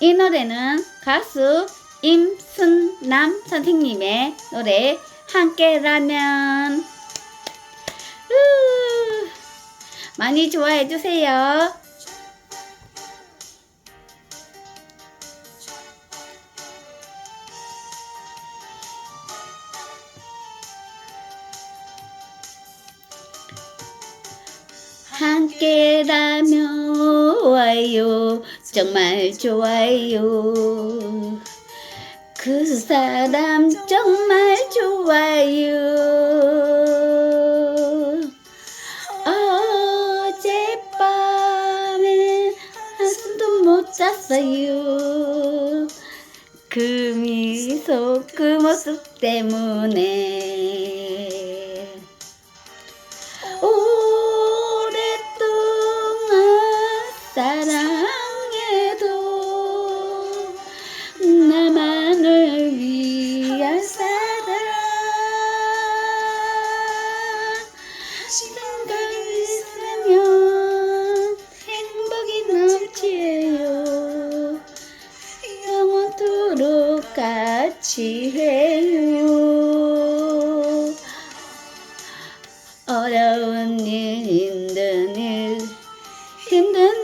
이 노래는 가수 임순남 선생님의 노래 함께라면 으, 많이 좋아해 주세요. 함께라면 와요 정말 좋아요. 그 사람 정말 좋아요. 어젯밤에 한숨도 못 잤어요. 그 미소 그 모습 때문에. 오랫동안 사랑 같이 해요. 어려운 일 힘든 일 힘든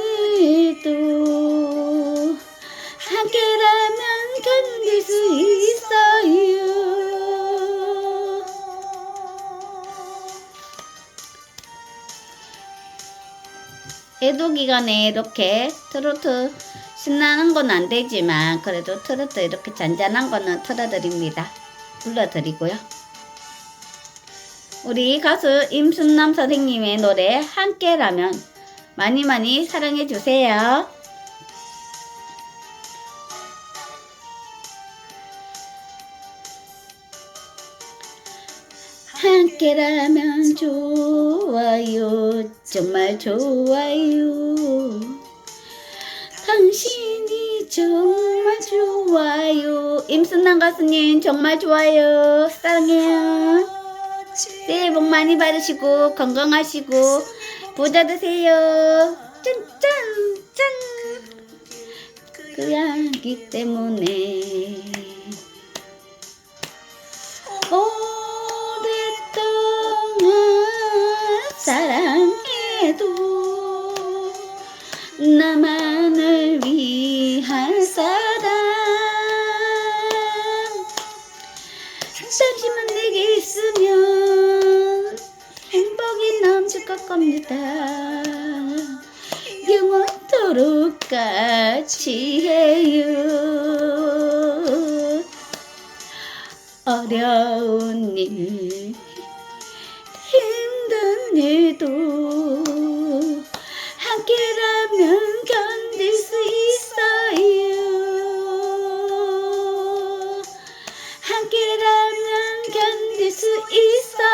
일도 함께라면 견딜 수 있어요. 애도 기간에 이렇게 트로트 신나는 건 안 되지만 그래도 트로트 이렇게 잔잔한 거는 틀어드립니다. 불러드리고요. 우리 가수 임순남 선생님의 노래 함께라면 많이 많이 사랑해 주세요. 함께라면 좋아요 정말 좋아요 당신이 정말 좋아요. 임순남 가수님 정말 좋아요. 사랑해요. 새해 복 많이 받으시고 건강하시고 부자 되세요. 짠짠짠. 그야기 때문에. 오랫동안 사랑해도 나만 겁니다. 영원토록 같이 해요. 어려운 일, 힘든 일도 함께라면 견딜 수 있어요. 함께라면 견딜 수 있어요.